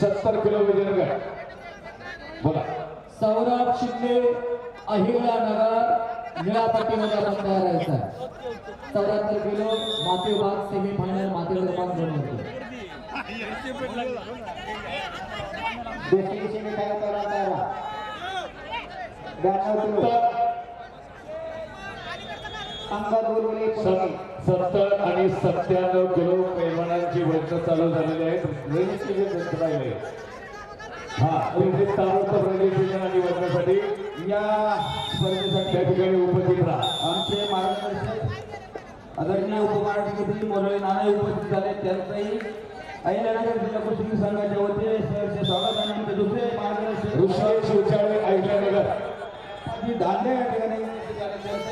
सत्तर किलो वजन गट बोला. सौरभ शिंदे अहिल्या नगर निळा पट्टीमध्ये आपण तयार राहायचं चौऱ्याहत्तर किलो माती विभाग सेमी फायनल माती क्रमांक दोन मध्ये ब्याण्णव किलो. बोलवले सत- सत्तर आणि सत्त्याण्णव किलो पैलवानांची वजन चालू झालेली आहेत. रजिस्ट्रेशन त्यांचं राहिले हा म्हणजे ताबडतोब रजिस्ट्रेशन आणि वजनासाठी या स्पर्धेसाठी त्या ठिकाणी उपस्थित राहा. आमचे मार्गदर्शक आदरणीय उपमहाराष्ट्रपती मोरळे नाना उपस्थित झाले. त्यांचंही अहिल्यानगर जिल्हा कुस्ती संघाच्या वतीने सहर्ष स्वागत आणि आमचे दुसरे मार्गदर्शक. उचाळे अहिल्यानगर जी दांडे या ठिकाणी झाले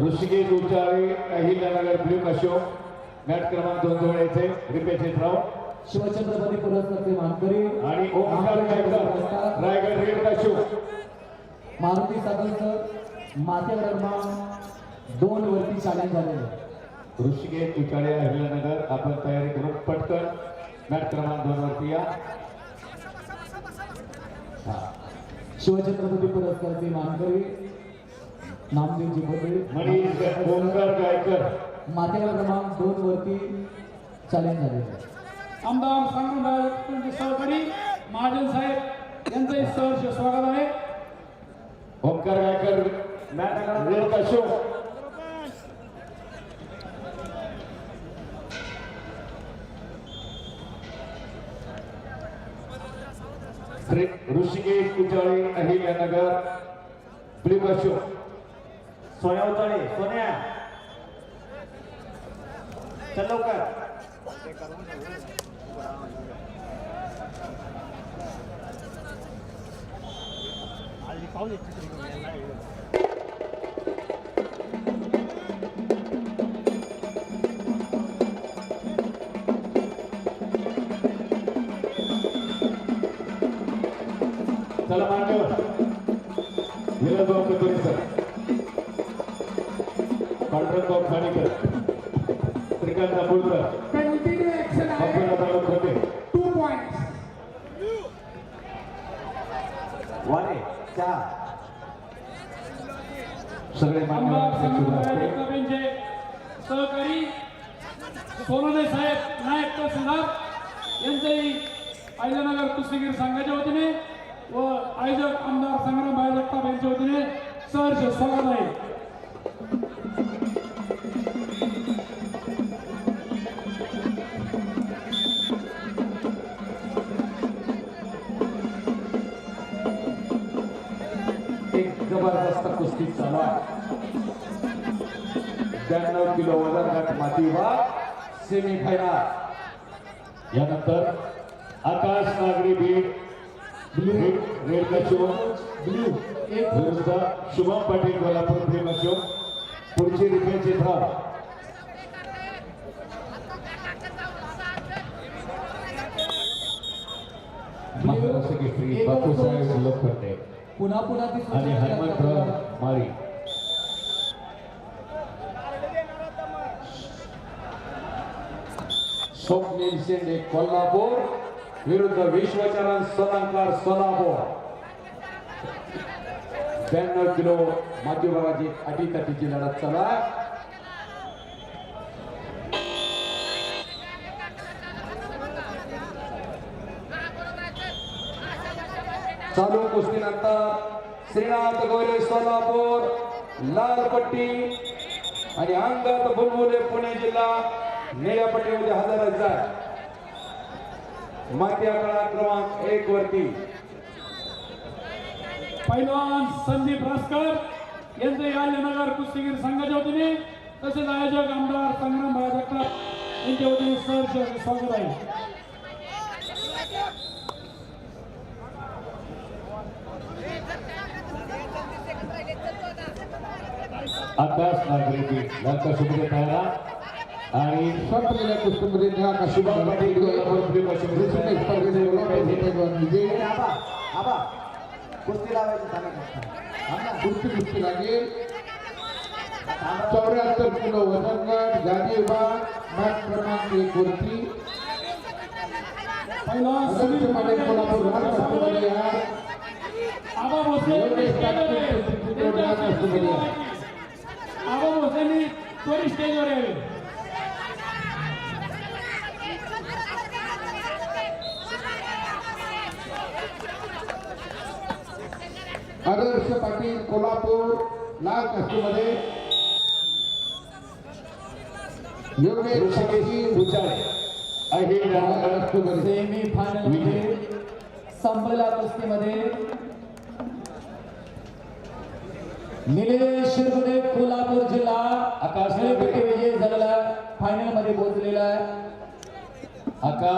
ऋषिकेश उचाळे अहिल्यानगर ब्ल्यू अशोक मॅट क्रमांक दोन जवळ यायचे रिपेश राव शिवछत्रपती पुरस्कारचे मानकरी आणि ओमकार गायकर रायगड रेड अशोक मारुती साधनसर माते क्रमांक दोन वरती चॅलेंज झालेले ऋषिकेश उचाळे अहिल्यानगर आपण तयारी करून पटकन मॅट क्रमांक दोन वरती या. हा. शिवछत्रपती पुरस्कारचे मानकरी नामदेवजी बोबडे मनीष ओमकार गायकर. मातेला क्रमांक दोन वरती चॅलेंज झालेले आमदार संगमराज सहकारी महाजन साहेब यांचंही सहर्ष स्वागत आहे. ओमकार गायकर रेड अशोक. श्री ऋषिकेश कुचाळे अहिल्यानगर ब्लिक अशोक सोन्या उतळे सोन्या. चल लवकर. चला मान्यवर विलासभाऊ कतोरे सर पांडुरंगभाऊ खाणीकर श्रीकांत अबोलकर कंटिन्यू ऍक्शन अब्दुल्ला तालुक होते टू पॉइंट वारे चार सगळे आमदार मान्यवर संगमराज असते. जगताप यांचे सहकारी सोनोने साहेब नायक तहसीलदार यांचंही अहिल्यानगर कुस्तीगीर संघाच्या वतीने व आयोजक आमदार संग्राम भाई जगताप यांच्या वतीने सहर्ष स्वागत आहे. जबरदस्त कुस्ती चालू आहे. ब्याण्णव किलो वजन गट माती वा सेमी फायनल यानंतर आकाश नागरी बीड रेड रेड कशोर ब्ल्यू एक. विरुद्ध शुभम पाटील कोल्हापूर प्रेम अशोक पुढची रिपेचे धाव. महाराष्ट्र केसरी बापूसाहेब लोखंडे पुन्हा पुन्हा आणि हनुमंतराव मारी. स्वप्नील शिंदे कोल्हापूर. विरुद्ध विश्वचरण सोलंकर सोलापूर ब्याण्णव किलो माती अटीतटीची लढत चला. चालू कुस्तीनंतर. श्रीनाथ गोरे सोलापूर लाल पट्टी आणि अंगत बुलबुले पुणे जिल्हा निळ्या पट्टीमध्ये हजर आहे माती आकडा क्रमांक एक वरती. पैलवान संदीप रासकर यांचे याल्यनगर कुस्तीगीर संघाच्या वतीने तसेच आयोजक आमदार संग्राम भाई जगताप यांच्या वतीने सहर्ष स्वागत आहे. आकाश नागरिकी लंका शुभदे तयारा आणि संपलेल्या कुस्तीमध्ये निळा काशीबा शुभम पाटील कोल्हापूर प्रेम अशोक ऋषिकेश स्पर्धेचे कोल्हापूरचे पैलवान विजय आबा आबा कुस्ती लावायची सांगा कुस्ती कुस्ती लागेल चौऱ्याहत्तर किलो वजन गट गादी विभाग मॅच क्रमांक एक वरती पहिला आदर्श सुनील पाटील कोल्हापूर लाल कस्टमरी या आबा भोसले योगेश स्टेजवर तात्पुरे, आदर्श पाटील कोल्हापूर लाल योगेश कस्टमध्ये सेमी फायनलमध्ये संपलेल्या कुस्तीमध्ये निलेश शिरगुडे कोल्हापूर जिल्हा आकाश विजयी झालेला फायनलमध्ये पोहोचलेला आहे. आकाश